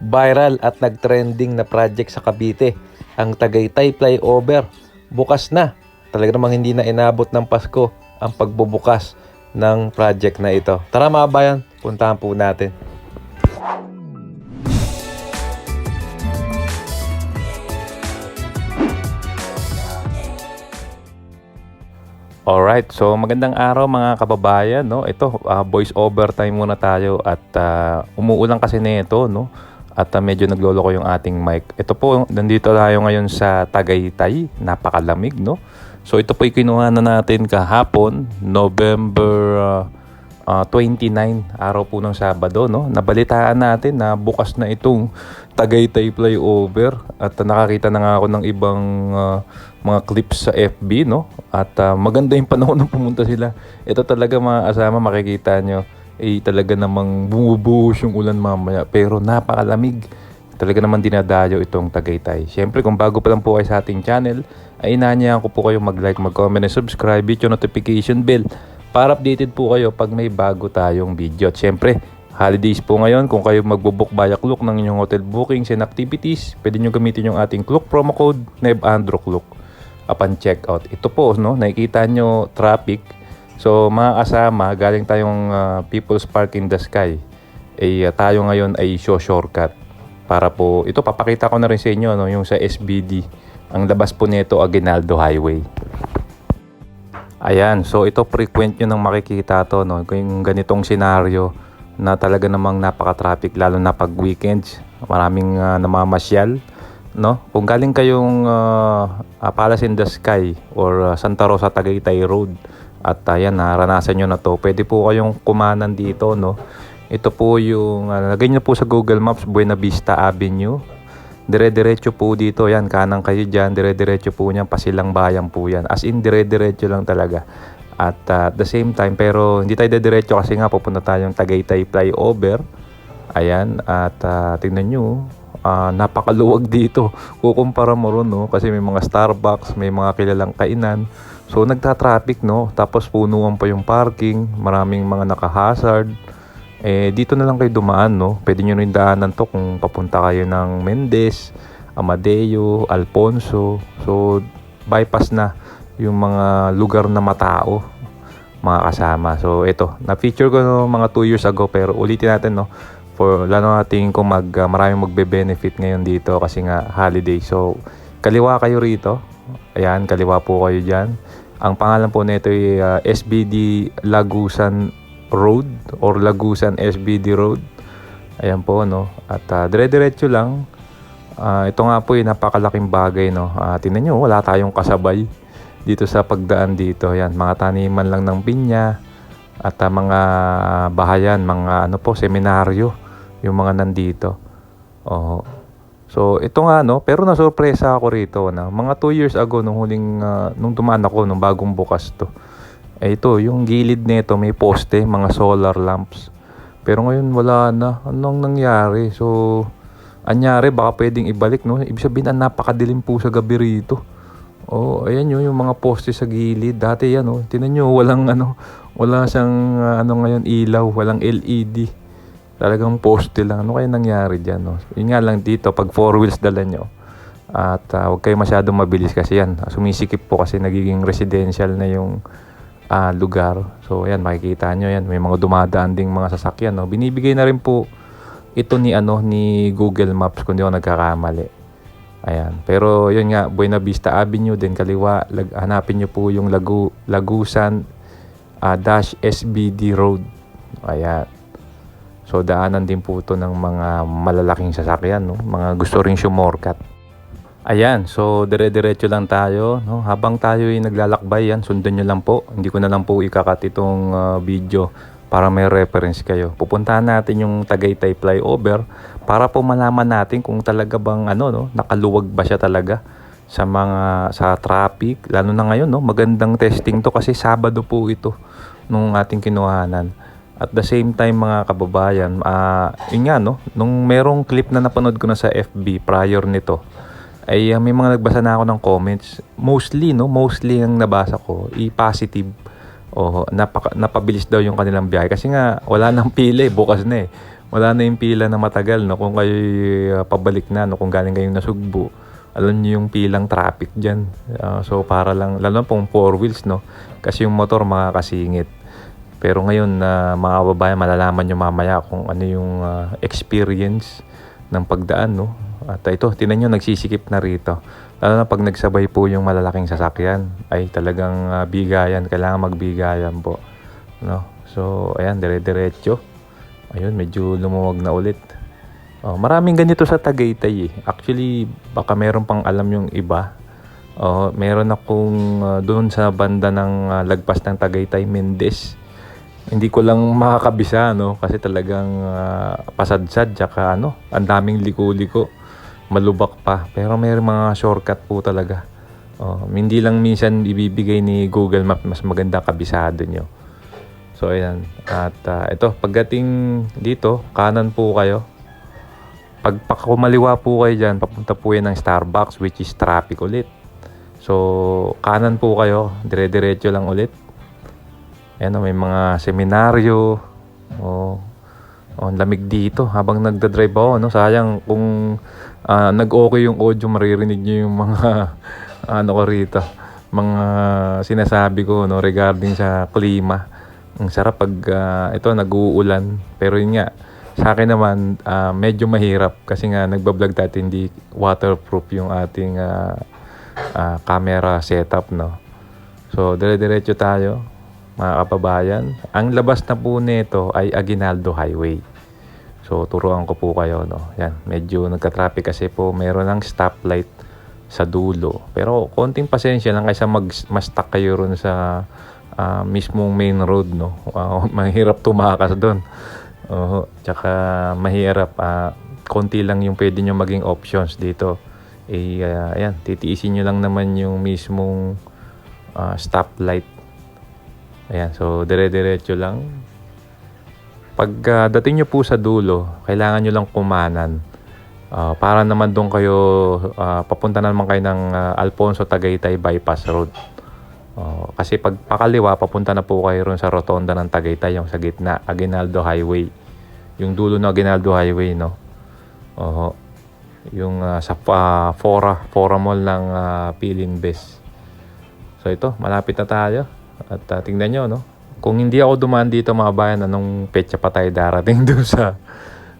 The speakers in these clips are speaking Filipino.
viral at nag-trending na project sa Cavite, ang Tagaytay Flyover. Bukas na. Talaga namang hindi na inabot ng Pasko ang pagbubukas ng project na ito. Tara mga bayan, puntahan po natin. Alright, so magandang araw mga kababayan, no? Ito, ah, voice over time muna tayo at ah, umuulan kasi nito, no? At ah, medyo nagloloko yung ating mic. Ito po, nandito tayo ngayon sa Tagaytay, napakalamig, no? So ito po kinuha na natin kahapon, November ah, ah, 29, araw po ng Sabado, no? Nabalitaan natin na bukas na itong Tagaytay flyover at ah, nakakita na nga ako ng ibang ah, mga clips sa FB, no? At ah, maganda yung panahon nung pumunta sila. Ito talaga mga kasama, makikita nyo, eh talaga namang bumubuhos yung ulan mamaya. Pero napakalamig. Talaga naman dinadayo itong Tagaytay. Siyempre, kung bago pa lang po kayo sa ating channel, ay inanyahan ko po kayo mag-like, mag-comment, and subscribe, hit yung notification bell para updated po kayo pag may bago tayong video. At syempre, holidays po ngayon, kung kayo magbubook via Klook ng inyong hotel bookings and activities, pwede nyo gamitin yung ating Klook promo code, NEBANDRO Klook upon checkout. Ito po, no, nakikita nyo traffic. So, mga kasama, galing tayong ah, People's Park in the Sky. Eh, ah, tayo ngayon ay show shortcut. Para po, ito papakita ko na rin sa inyo, no, yung sa SBD. Ang labas po nito, Aguinaldo Highway. Ayan, so ito frequent nyo nang makikita to, no? Yung ganitong senaryo na talaga namang napaka-traffic, lalo na pag weekends. Maraming ah, namamasyal, no? Kung galing kayong ah, ah, Palace in the Sky or ah, Santa Rosa Tagaytay Road at ayan, naranasan nyo na to, pwede po kayong kumanan dito, no? Ito po yung, uh, lagay nyo po sa Google Maps, Buena Vista Avenue. Dire-diretso po dito, yan, kanang kayo dyan, dire-diretso po niyan, pasilang bayan po yan. As in, dire-diretso lang talaga. At uh, at the same time, pero hindi tayo dire-diretso kasi nga pupunta tayong Tagaytay flyover. Ayan, at uh, tingnan nyo, ah, napakaluwag dito. Kukumpara mo ron, no? Kasi may mga Starbucks, may mga kilalang kainan. So, nagta-traffic, no? Tapos punuan pa yung parking, maraming mga naka-hazard. Eh, dito na lang kayo dumaan, no? Pwede nyo rin daanan to kung papunta kayo ng Mendez, Amadeo, Alfonso. So, bypass na yung mga lugar na matao, mga kasama. So, ito, na-feature ko no, mga 2 years ago, pero ulitin natin, no? For, lalo natin kung mag, uh, maraming magbe-benefit ngayon dito kasi nga holiday. So, kaliwa kayo rito. Ayan, kaliwa po kayo dyan. Ang pangalan po nito ay uh, SBD Lagusan Road or Lagusan SBD Road. Ayan po, no? At uh, dire-diretso lang. Ah, ito nga po yung napakalaking bagay, no? Uh, tingnan nyo, wala tayong kasabay dito sa pagdaan dito. Ayan, mga taniman lang ng pinya at ah, mga bahayan, mga ano po, seminaryo yung mga nandito. Oh. So, ito nga no, pero nasurpresa ako rito na mga 2 years ago nung huling ah, nung dumaan ako nung bagong bukas to. Eh ito, yung gilid nito may poste, mga solar lamps. Pero ngayon wala na. Anong nangyari? So, anyari baka pwedeng ibalik no. Ibig sabihin ang napakadilim po sa gabi rito. Oh, ayan yun, yung mga poste sa gilid. Dati yan, oh. Tinan nyo, walang ano, wala siyang ah, ano ngayon, ilaw, walang LED. Talagang poste lang. Ano kaya nangyari dyan, no? Yun nga lang dito, pag four wheels dala nyo, at ah, huwag kayo masyadong mabilis kasi yan. Sumisikip po kasi nagiging residential na yung ah, lugar. So, ayan, makikita nyo yan. May mga dumadaan ding mga sasakyan, no? Binibigay na rin po ito ni ano ni Google Maps kung di ako nagkakamali. Ayan. Pero yun nga, Buena Vista Avenue, din kaliwa, lag, hanapin nyo po yung Lagu, Lagusan ah, dash SBD Road. Ayan. So daanan din po ito ng mga malalaking sasakyan, no? mga gusto ring sumorkat. Ayan, so dire-diretso lang tayo. No? Habang tayo ay naglalakbay, yan, sundan nyo lang po. Hindi ko na lang po ikakat itong ah, video para may reference kayo. Pupuntahan natin yung Tagaytay flyover para po malaman natin kung talaga bang ano no, nakaluwag ba siya talaga sa mga sa traffic lalo na ngayon no magandang testing to kasi Sabado po ito nung ating kinuhanan at the same time mga kababayan ah yun nga no nung merong clip na napanood ko na sa FB prior nito ay ah, may mga nagbasa na ako ng comments mostly no mostly ang nabasa ko i-positive Oh, napaka, napabilis daw yung kanilang biyahe kasi nga wala nang pila eh, bukas na eh. wala na yung pila na matagal, no? Kung kayo pabalik na, no? Kung galing kayong nasugbo, alam niyo yung pilang traffic dyan. Ah, so, para lang, lalo na pong four wheels, no? Kasi yung motor makakasingit. Pero ngayon, na mga kababayan, malalaman nyo mamaya kung ano yung ah, experience ng pagdaan, no? At ito, tinan nyo, nagsisikip na rito. Lalo na pag nagsabay po yung malalaking sasakyan, ay talagang ah, bigayan. Kailangan magbigayan po. No? So, ayan, dire-diretso. Ayun, medyo lumuwag na ulit. Oh, maraming ganito sa Tagaytay eh. Actually, baka meron pang alam yung iba. Oh, meron akong ah, doon sa banda ng ah, lagpas ng Tagaytay, Mendez. Hindi ko lang makakabisa no kasi talagang ah, pasadsad tsaka ano, ang daming liko-liko. Malubak pa. Pero may mga shortcut po talaga. Oh, hindi lang minsan ibibigay ni Google Map mas maganda kabisado nyo. So ayan. At ah, ito, pagdating dito, kanan po kayo. Pag kumaliwa po kayo dyan, papunta po yan ng Starbucks which is traffic ulit. So, kanan po kayo, dire-diretso lang ulit. Ayan o, may mga seminaryo. O, ang lamig dito habang nagda-drive ako. No? Sayang kung ah, nag-okay yung audio, maririnig nyo yung mga ano ko rito. Mga sinasabi ko no, regarding sa klima. Ang sarap pag ah, ito nag-uulan. Pero yun nga, sa akin naman ah, medyo mahirap kasi nga nagbablog tayo hindi waterproof yung ating ah, ah, camera setup no. So dire-diretso tayo mga kababayan. Ang labas na po nito ay Aguinaldo Highway. So turuan ko po kayo no. Yan, medyo nagka-traffic kasi po meron ng stoplight sa dulo. Pero konting pasensya lang kaysa mag ma-stuck kayo ron sa ah, mismong main road no. Wow, mahirap tumakas doon. Oo, tsaka mahirap ah, konti lang yung pwede nyo maging options dito. Eh ah, ayan, titiisin nyo lang naman yung mismong ah, stoplight. Ayan, so dire-diretso lang. Pag ah, dating nyo po sa dulo, kailangan nyo lang kumanan. Ah, para naman doon kayo, ah, papunta na naman kayo ng ah, Alfonso Tagaytay Bypass Road. Oh, kasi pag pakaliwa, papunta na po kayo ron sa rotonda ng Tagaytay, yung sa gitna, Aguinaldo Highway. Yung dulo ng Aguinaldo Highway, no? Oo. Yung ah, sa ah, Fora, Fora Mall ng uh, Pilinbes. So ito, malapit na tayo. At ah, tingnan nyo, no? Kung hindi ako dumaan dito mga bayan, anong petsa pa tayo darating doon sa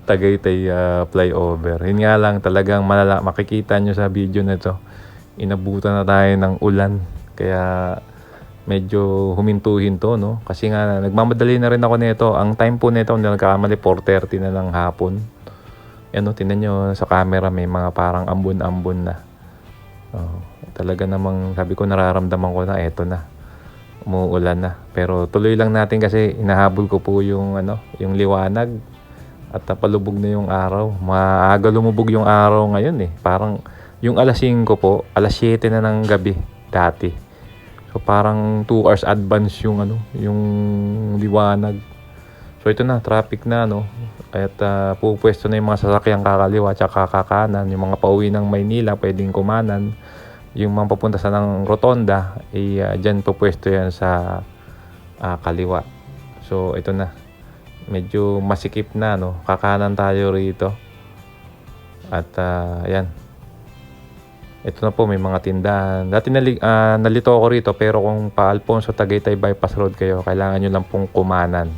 Tagaytay ah, flyover. Yun nga lang, talagang malala, makikita nyo sa video na to. Inabutan na tayo ng ulan. Kaya medyo huminto-hinto, no? Kasi nga, nagmamadali na rin ako nito. Ang time po nito, hindi nagkakamali, 4.30 na ng hapon. Yan, no? Tingnan nyo sa camera, may mga parang ambon-ambon na. Oh, talaga namang, sabi ko, nararamdaman ko na, eto na umuulan na. Pero tuloy lang natin kasi inahabol ko po yung ano, yung liwanag at napalubog na yung araw. Maaga lumubog yung araw ngayon eh. Parang yung alas 5 po, alas 7 na ng gabi dati. So parang 2 hours advance yung ano, yung liwanag. So ito na, traffic na no. At uh, pupwesto na yung mga sasakyang kakaliwa at kakanan. Yung mga pauwi ng Maynila, pwedeng kumanan yung mga papunta sa ng rotonda, ay uh, dyan po pwesto yan sa uh, kaliwa. So, ito na. Medyo masikip na, no? Kakanan tayo rito. At, uh, yan. Ito na po, may mga tindahan. Dati nali, uh, nalito ako rito, pero kung pa Alfonso Tagaytay Bypass Road kayo, kailangan nyo lang pong kumanan.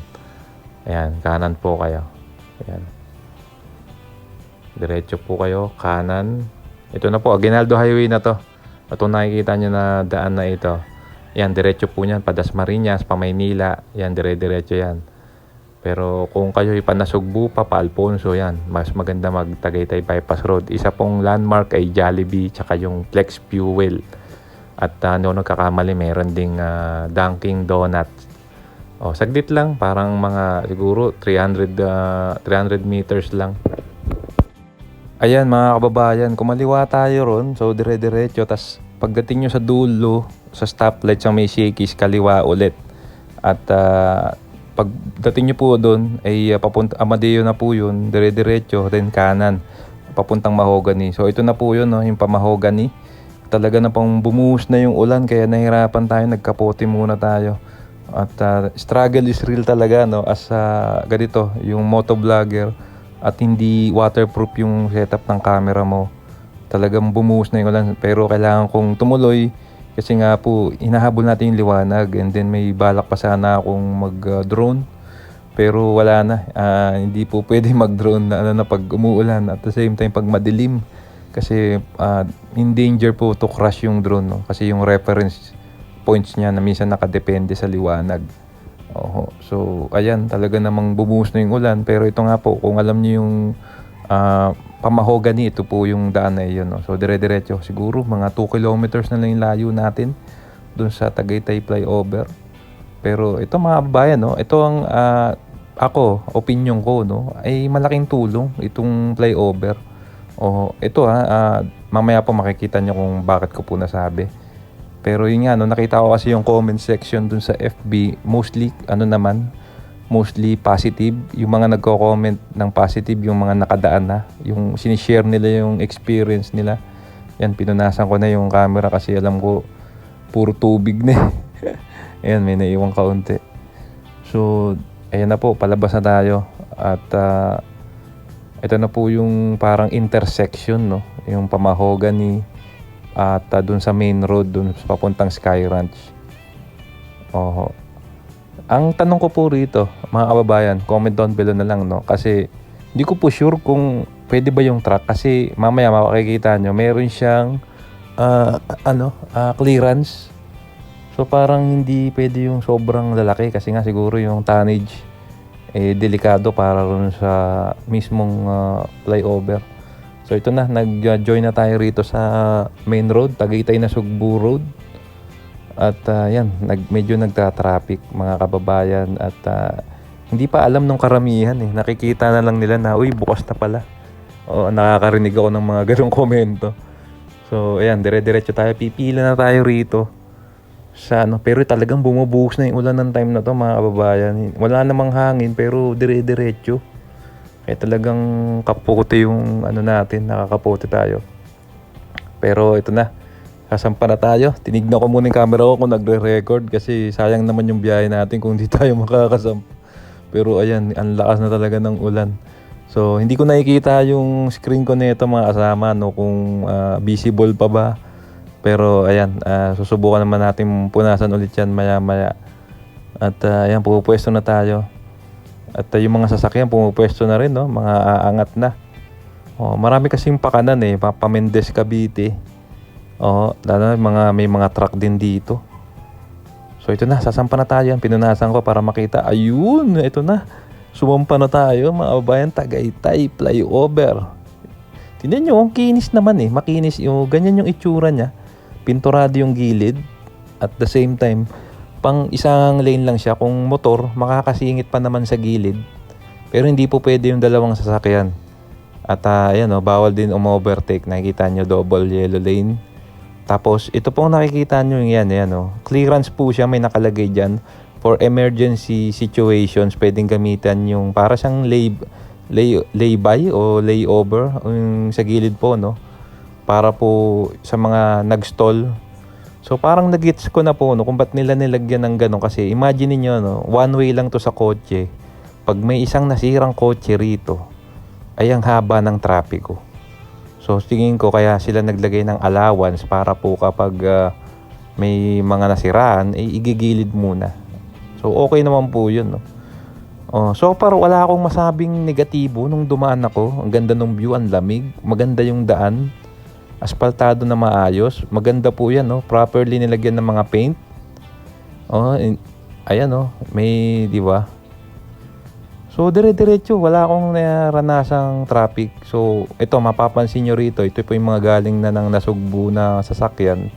Ayan, kanan po kayo. Ayan. Diretso po kayo, kanan. Ito na po, Aguinaldo Highway na to. Ito nakikita nyo na daan na ito. Yan, diretso po niyan. Pa Dasmariñas, pa. Yan, dire-diretso yan. Pero kung kayo ipanasugbu pa, pa Alfonso, yan. Mas maganda mag Tagaytay Bypass Road. Isa pong landmark ay Jollibee, tsaka yung Flex Fuel. At uh, no, nagkakamali, meron ding uh, Dunkin Donuts. Oh, saglit lang, parang mga siguro 300 uh, 300 meters lang. Ayan mga kababayan, kumaliwa tayo ron. So dire-diretso. Tapos pagdating nyo sa dulo, sa stoplight sa may shakies, kaliwa ulit. At uh, pagdating nyo po doon, ay uh, papunta, Amadeo na po yun, dire-diretso, then kanan, papuntang Mahogany. So ito na po yun, no, yung pamahogany. Talaga na pang bumuhos na yung ulan, kaya nahirapan tayo, nagkapote muna tayo. At ah, struggle is real talaga no as ah, ganito yung motovlogger at hindi waterproof yung setup ng camera mo. Talagang bumuhos na yung ulan pero kailangan kong tumuloy kasi nga po hinahabol natin yung liwanag and then may balak pa sana akong mag-drone pero wala na Ah, hindi po pwede mag-drone na, ano, na pag umuulan at the same time pag madilim kasi ah, in danger po to crash yung drone no kasi yung reference points niya na minsan nakadepende sa liwanag. Oho. So, ayan, talaga namang bumuhos na yung ulan. Pero ito nga po, kung alam niyo yung ah, pamahogany, ito po yung daan na yun. No? So, dire-diretso. Siguro, mga 2 kilometers na lang yung layo natin dun sa Tagaytay flyover. Pero ito mga babayan, no? ito ang ah, ako, opinion ko, no? ay malaking tulong itong flyover. O, ito ha, ah, mamaya po makikita niyo kung bakit ko po nasabi. Pero yun nga, no, nakita ko kasi yung comment section dun sa FB, mostly, ano naman, mostly positive. Yung mga nagko-comment ng positive, yung mga nakadaan na, yung sinishare nila yung experience nila. Yan, pinunasan ko na yung camera kasi alam ko, puro tubig na eh. Ayan, may naiwang kaunti. So, ayan na po, palabas na tayo. At ah, ito na po yung parang intersection, no? Yung pamahogany at ah, dun sa main road, sa papuntang Sky Ranch. Oho. Ang tanong ko po rito, mga kababayan, comment down below na lang, no? Kasi hindi ko po sure kung pwede ba yung truck kasi mamaya makikita nyo, meron siyang ah, ano, ah, clearance. So parang hindi pwede yung sobrang lalaki kasi nga siguro yung tonnage eh delikado para rin sa mismong ah, flyover. So ito na, nag-join na tayo rito sa main road, Tagaytay na Sugbu Road. At ah, yan, nag, medyo nagta-traffic mga kababayan at ah, hindi pa alam nung karamihan eh. Nakikita na lang nila na, uy, bukas na pala. O nakakarinig ako ng mga ganong komento. So ayan, dire-diretso tayo. Pipila na tayo rito sa ano, pero talagang bumubuhos na yung ulan ng time na to mga kababayan. Wala namang hangin pero dire-diretso. Kaya talagang kapote yung ano natin, nakakapote tayo. Pero ito na, sasampa na tayo. Tinignan ko muna yung camera ko kung nagre-record kasi sayang naman yung biyahe natin kung hindi tayo makakasampa. Pero ayan, ang lakas na talaga ng ulan. So, hindi ko nakikita yung screen ko nito mga kasama no kung ah, visible pa ba. Pero ayan, ah, susubukan naman natin punasan ulit yan maya-maya. At ah, ayan, pupwesto na tayo. At ah, yung mga sasakyan pumupwesto na rin, no? Mga aangat na. Oh, marami kasing pakanan eh, pa Pamendes Cavite. Oh, lalo na mga may mga truck din dito. So ito na, sasampa na tayo. Pinunasan ko para makita. Ayun, ito na. Sumampa na tayo, mga kababayan, Tagaytay, flyover. Tingnan nyo, ang kinis naman eh. Makinis yung, ganyan yung itsura niya. Pinturado yung gilid. At the same time, pang isang lane lang siya. Kung motor, makakasingit pa naman sa gilid. Pero hindi po pwede yung dalawang sasakyan. At ah, ayan oh, bawal din umovertake. Nakikita nyo double yellow lane. Tapos ito pong nakikita nyo yan, yan oh. Clearance po siya, may nakalagay dyan. For emergency situations, pwedeng gamitan yung para siyang lay, lay, lay-by o layover yung sa gilid po, no? Para po sa mga nag-stall. So parang nagets ko na po, no, kung ba't nila nilagyan ng gano'n. Kasi imagine niyo no, one way lang to sa kotse. Pag may isang nasirang kotse rito, ay ang haba ng trapiko. So tingin ko kaya sila naglagay ng allowance para po kapag ah, may mga nasiraan, ay igigilid muna. So okay naman po yun. No? Oh, so far wala akong masabing negatibo nung dumaan ako. Ang ganda ng view, ang lamig, maganda yung daan. Aspaltado na maayos. Maganda po yan, no? Properly nilagyan ng mga paint. Oh, in- ayan, no? May, di ba? So, dire-diretso. Wala akong naranasang traffic. So, ito, mapapansin nyo rito. Ito po yung mga galing na ng nasugbu na sasakyan.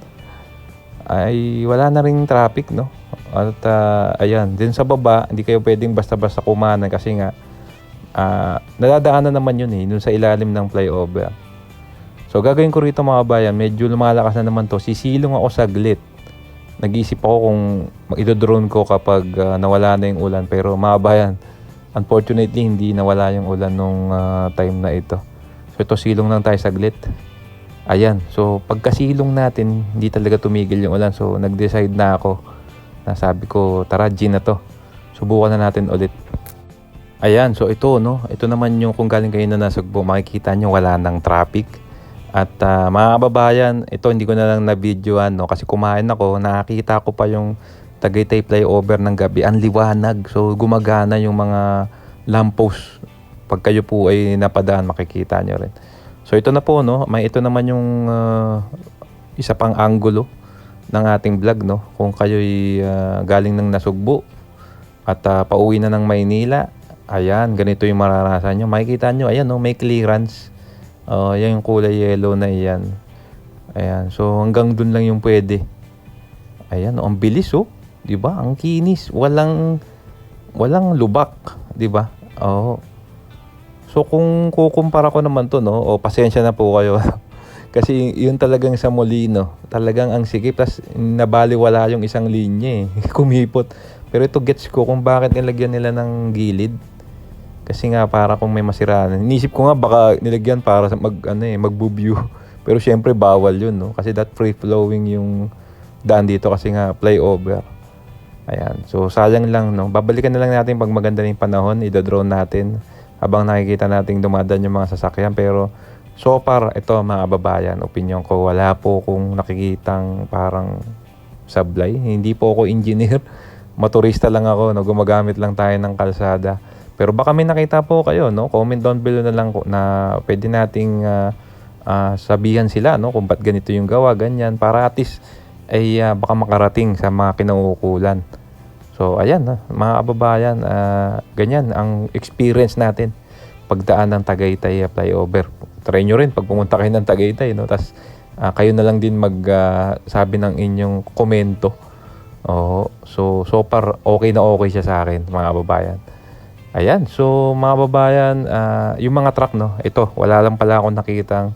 Ay, wala na rin traffic, no? At, ah, ayan. Din sa baba, hindi kayo pwedeng basta-basta kumanan kasi nga, ah, nadadaanan naman yun eh, dun sa ilalim ng flyover. So, gagawin ko rito mga bayan, medyo lumalakas na naman to. Sisilong ako saglit. Nag-iisip ako kung mag-drone ko kapag ah, nawala na yung ulan. Pero mga bayan, unfortunately, hindi nawala yung ulan nung ah, time na ito. So, ito silong lang tayo saglit. Ayan. So, pagkasilong natin, hindi talaga tumigil yung ulan. So, nag-decide na ako Nasabi ko, tara G na to. Subukan na natin ulit. Ayan, so ito no, ito naman yung kung galing kayo na nasugbo, makikita nyo wala nang traffic. At ah, mga kababayan, ito hindi ko na lang na-videoan no, kasi kumain ako, nakakita ko pa yung Tagaytay flyover ng gabi, ang liwanag. So gumagana yung mga lamppost. Pag kayo po ay napadaan, makikita nyo rin. So ito na po no, may ito naman yung ah, isa pang angulo ng ating vlog no. Kung kayo'y ah, galing ng Nasugbo at ah, pauwi na ng Maynila, ayan, ganito yung maranasan nyo. Makikita nyo, ayan no, may clearance. Oh, yan yung kulay yellow na iyan. Ayan, so hanggang dun lang yung pwede. Ayan, oh, ang bilis oh. ba? Ang kinis, walang walang lubak, ba? Oo. So kung kukumpara ko naman 'to, no, o pasensya na po kayo. Kasi yun talagang sa Molino, talagang ang sikip tas nabaliwala yung isang linya eh. Kumipot. Pero ito gets ko kung bakit nilagyan nila ng gilid. Kasi nga para kung may masiraan. Inisip ko nga baka nilagyan para sa mag ano eh, magbu-view. Pero syempre bawal yun, no? Kasi that free flowing yung daan dito kasi nga flyover. Ayan. So sayang lang, no? Babalikan na lang natin pag maganda na yung panahon, i-drone natin habang nakikita nating dumadaan yung mga sasakyan. Pero so far, ito mga kababayan, opinion ko, wala po kung nakikitang parang sablay. Hindi po ako engineer. Motorista lang ako, no? gumagamit lang tayo ng kalsada. Pero baka may nakita po kayo, no? Comment down below na lang na pwede nating ah, ah, sabihan sila, no? Kung ba't ganito yung gawa, ganyan. Para at least ay ah, baka makarating sa mga kinauukulan. So, ayan, ah, mga kababayan, ah, ganyan ang experience natin pagdaan ng Tagaytay flyover. Try nyo rin pag pumunta kayo ng Tagaytay, no? Tapos, ah, kayo na lang din magsabi ng inyong komento. Oo. So, so far, okay na okay siya sa akin, mga kababayan. Ayan. So, mga kababayan, ah, yung mga truck, no? Ito, wala lang pala akong nakikitang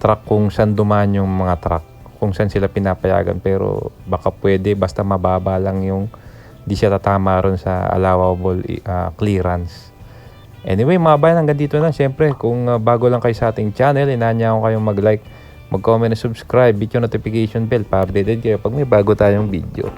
truck kung saan dumaan yung mga truck. Kung saan sila pinapayagan. Pero, baka pwede, basta mababa lang yung di siya tatama ron sa allowable ah, clearance. Anyway, mga bayan, hanggang dito na. Siyempre, kung ah, bago lang kayo sa ating channel, inanya ko kayong mag-like, mag-comment, and subscribe, hit yung notification bell para updated kayo pag may bago tayong video.